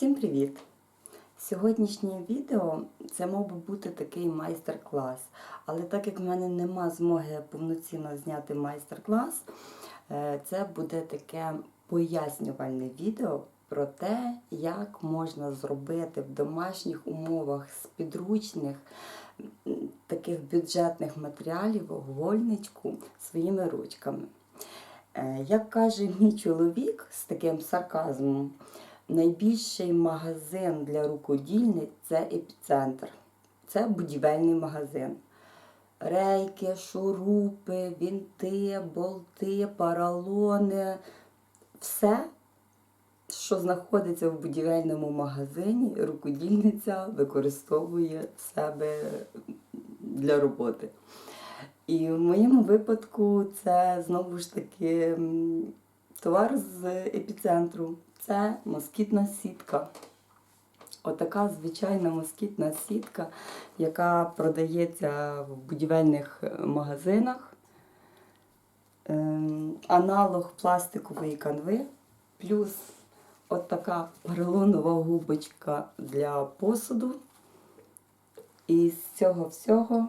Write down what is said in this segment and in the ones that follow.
Всім привіт! Сьогоднішнє відео це мав би бути такий майстер-клас. Але так як в мене нема змоги повноцінно зняти майстер-клас, е, це буде таке пояснювальне відео про те, як можна зробити в домашніх умовах з підручних таких бюджетних матеріалів гольничку своїми ручками. Е, Як каже мій чоловік з таким сарказмом, найбільший магазин для рукодільниць це епіцентр. Це будівельний магазин. Рейки, шурупи, вінти, болти, паралони. Все, що знаходиться в будівельному магазині, рукодільниця використовує себе для роботи. І в моєму випадку це знову ж таки товар з епіцентру. Це москітна сітка. Отака звичайна москітна сітка, яка продається в будівельних е, магазинах. Ем, Аналог пластикової канви, плюс от така поролонова губочка для посуду. І з цього всього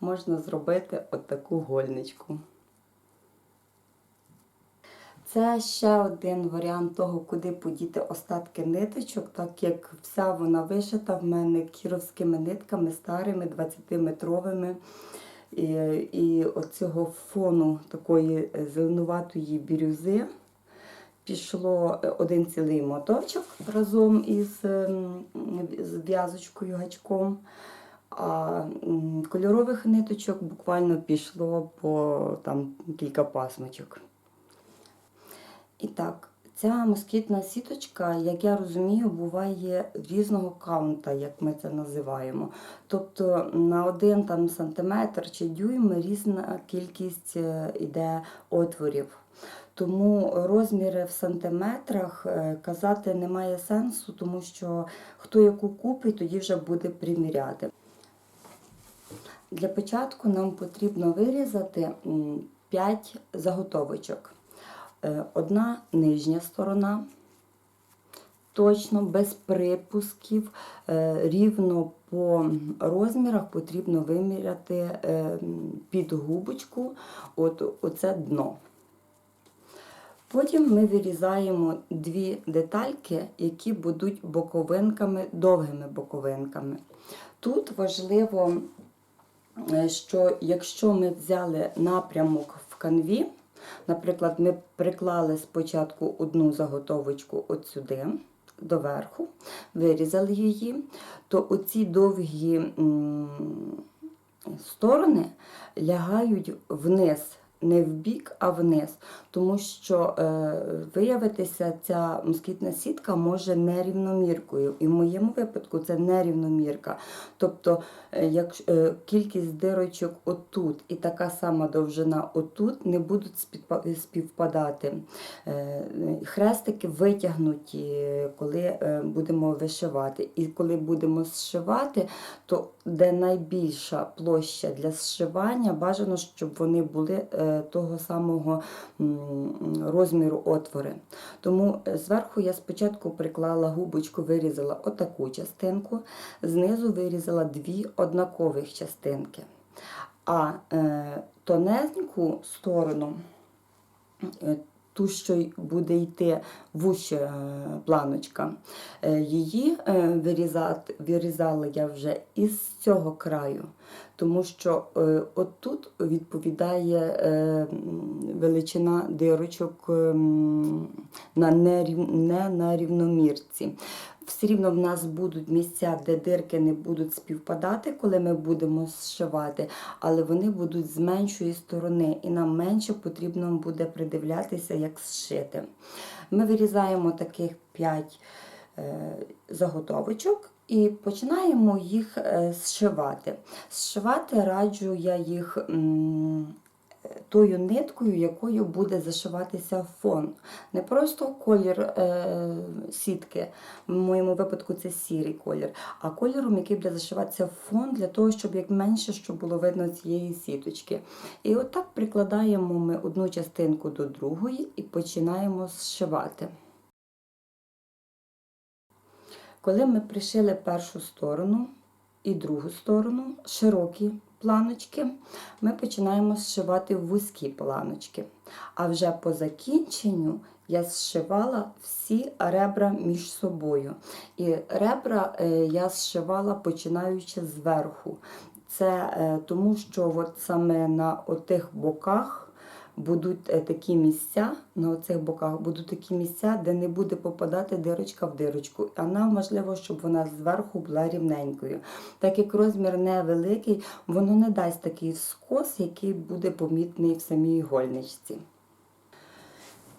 можна зробити отаку гольничку. Це ще один варіант того, куди подіти остатки ниточок, так як вся вона вишита в мене кіровськими нитками старими, 20-метровими. І, і оцього фону такої зеленуватої бірюзи пішло один цілий моточок разом із ем, з в'язочкою гачком. А кольорових ниточок буквально пішло по там кілька пасмочок. І так, ця москітна сіточка, як я розумію, буває різного каунта, як ми це називаємо. Тобто на один там сантиметр чи дюйм різна кількість е, іде отворів. Тому розміри в сантиметрах е, казати немає сенсу, тому що хто яку купить, тоді вже буде приміряти. Для початку нам потрібно вирізати 5 заготовочок. Е, Одна нижня сторона, точно без припусків, е, рівно по розмірах потрібно виміряти е, під губочку, от оце дно. Потім ми вирізаємо дві детальки, які будуть боковинками, довгими боковинками. Тут важливо, що якщо ми взяли напрямок в канві, наприклад, ми приклали спочатку одну заготовочку от сюди, доверху, вирізали її, то оці довгі сторони лягають вниз. Не в бік, а вниз, тому що е, виявитися ця москітна сітка може нерівноміркою. І в моєму випадку це нерівномірка. Тобто, е, як е, кількість дирочок отут і така сама довжина отут не будуть співпадати. Е, хрестики витягнуті, коли е, будемо вишивати. І коли будемо зшивати, то де найбільша площа для зшивання, бажано, щоб вони були е, того самого розміру отвори. Тому е, зверху я спочатку приклала губочку, вирізала отаку частинку, знизу вирізала дві однакових частинки. А е, тоненьку сторону, е, ту, що буде йти вуща е, планочка, е, її е, вирізала я вже із цього краю, тому що отут відповідає величина дирочок е, на не на рівномірці. Все рівно в нас будуть місця, де дирки не будуть співпадати, коли ми будемо зшивати, але вони будуть з меншої сторони, і нам менше потрібно буде придивлятися, як зшити. Ми вирізаємо таких 5 заготовочок. І починаємо їх е, зшивати. Зшивати раджу я їх тою ниткою, якою буде зашиватися фон. Не просто колір е, сітки, в моєму випадку це сірий колір, а кольором, який буде зашиватися фон, для того, щоб як менше щоб було видно цієї сіточки. І отак прикладаємо ми одну частинку до другої і починаємо зшивати. Коли ми пришили першу сторону і другу сторону, широкі планочки, ми починаємо зшивати вузькі планочки. А вже по закінченню я зшивала всі ребра між собою. І ребра е, я зшивала починаючи зверху. Це е, тому, що от саме на отих боках будуть е, такі місця, на оцих боках будуть такі місця, де не буде попадати дирочка в дирочку. А нам важливо, щоб вона зверху була рівненькою. Так як розмір невеликий, воно не дасть такий скос, який буде помітний в самій гольничці.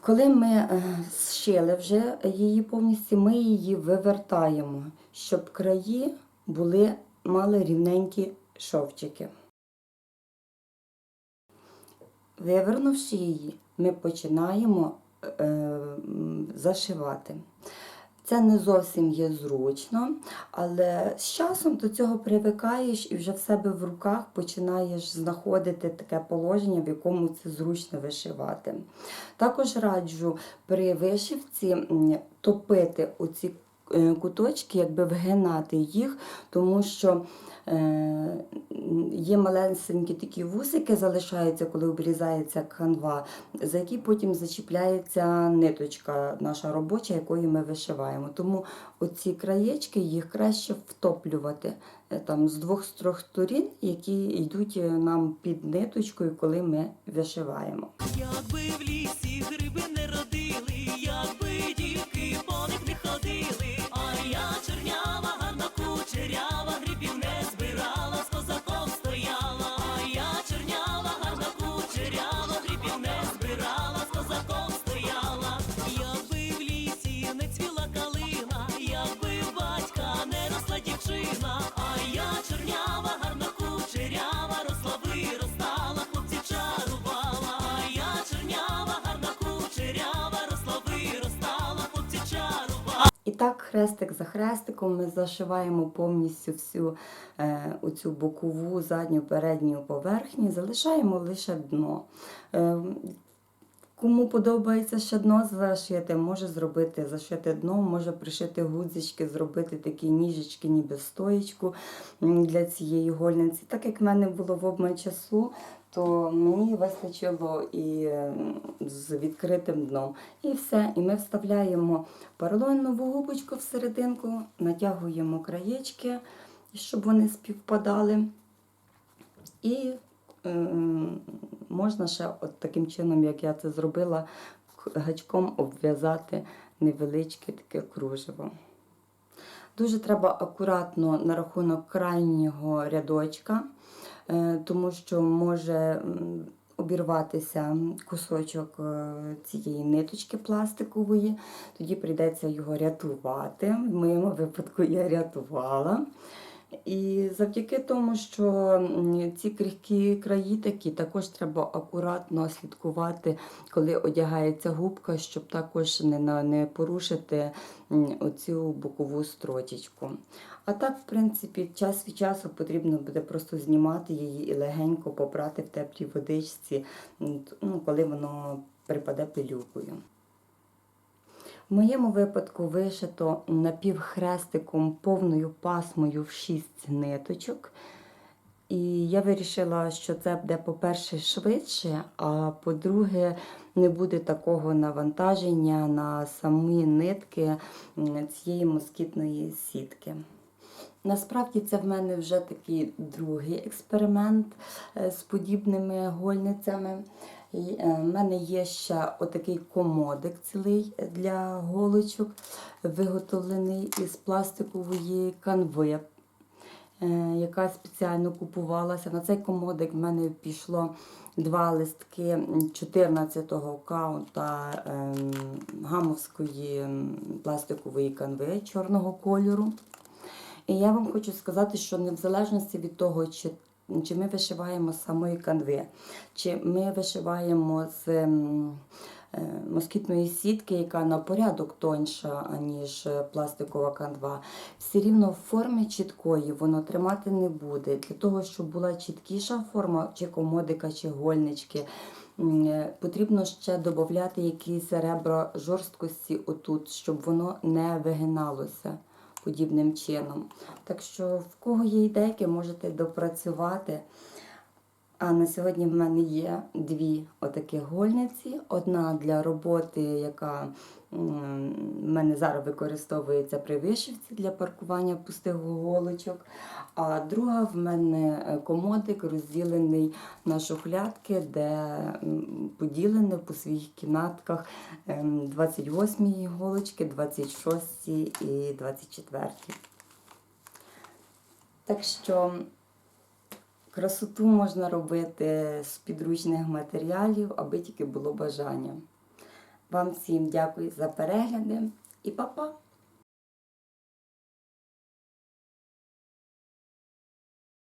Коли ми е, зшили вже її повністю, ми її вивертаємо, щоб краї були, мали рівненькі шовчики. Вивернувши її, ми починаємо е, зашивати. Це не зовсім є зручно, але з часом до цього привикаєш і вже в себе в руках починаєш знаходити таке положення, в якому це зручно вишивати. Також раджу при вишивці топити оці куточки, якби вгинати їх, тому що е, є маленькі такі вусики, залишаються, коли обрізається канва, за які потім зачіпляється ниточка наша робоча, якою ми вишиваємо. Тому оці краєчки їх краще втоплювати е, там, з двох з трьох сторін, які йдуть е, нам під ниточкою, коли ми вишиваємо. Якби в лісі гриби хрестик за хрестиком, ми зашиваємо повністю всю е, оцю бокову, задню, передню поверхню, залишаємо лише дно. Е, Кому подобається ще дно зашити, може зробити зашити дно, може пришити гудзички, зробити такі ніжечки, ніби стоєчку для цієї гольниці. Так як в мене було в обмаль часу, то мені вистачило і з відкритим дном. І все. І ми вставляємо поролонову губочку всерединку, натягуємо краєчки, щоб вони співпадали. І ем, можна ще от таким чином, як я це зробила, гачком обв'язати невеличке таке кружево. Дуже треба акуратно на рахунок крайнього рядочка, тому що може обірватися кусочок е, цієї ниточки пластикової, тоді прийдеться його рятувати. В моєму випадку я рятувала. І завдяки тому, що ці крихкі краї такі, також треба акуратно слідкувати, коли одягається губка, щоб також не, не порушити оцю бокову строчечку. А так, в принципі, час від часу потрібно буде просто знімати її і легенько попрати в теплій водичці, ну, коли воно припаде пилюкою. В моєму випадку вишито напівхрестиком повною пасмою в 6 ниточок. І я вирішила, що це буде, по-перше, швидше, а по-друге, не буде такого навантаження на самі нитки цієї москітної сітки. Насправді це в мене вже такий другий експеримент е, з подібними гольницями. І, е, мене є ще отакий комодик цілий для голочок, виготовлений із пластикової канви, е, яка спеціально купувалася. На цей комодик в мене пішло два листки 14-го каунта ем, гамовської пластикової канви чорного кольору. І я вам хочу сказати, що не в залежності від того, чи, чи ми вишиваємо з самої канви, чи ми вишиваємо з е, москітної сітки, яка на порядок тоньша, аніж е, пластикова канва, все рівно в формі чіткої воно тримати не буде. Для того, щоб була чіткіша форма, чи комодика, чи гольнички, е, потрібно ще додати якісь ребра жорсткості отут, щоб воно не вигиналося. Подібним чином. Так що, в кого є ідейки, можете допрацювати. А на сьогодні в мене є дві отакі гольниці. Одна для роботи, яка в мене зараз використовується при вишивці для паркування пустих голочок. А друга в мене е, комодик розділений на шухлядки, де м, поділене по своїх кімнатках ем, 28 голочки, 26 і 24. Так що красоту можна робити з підручних матеріалів, аби тільки було бажання. Вам всім дякую за перегляди і па-па!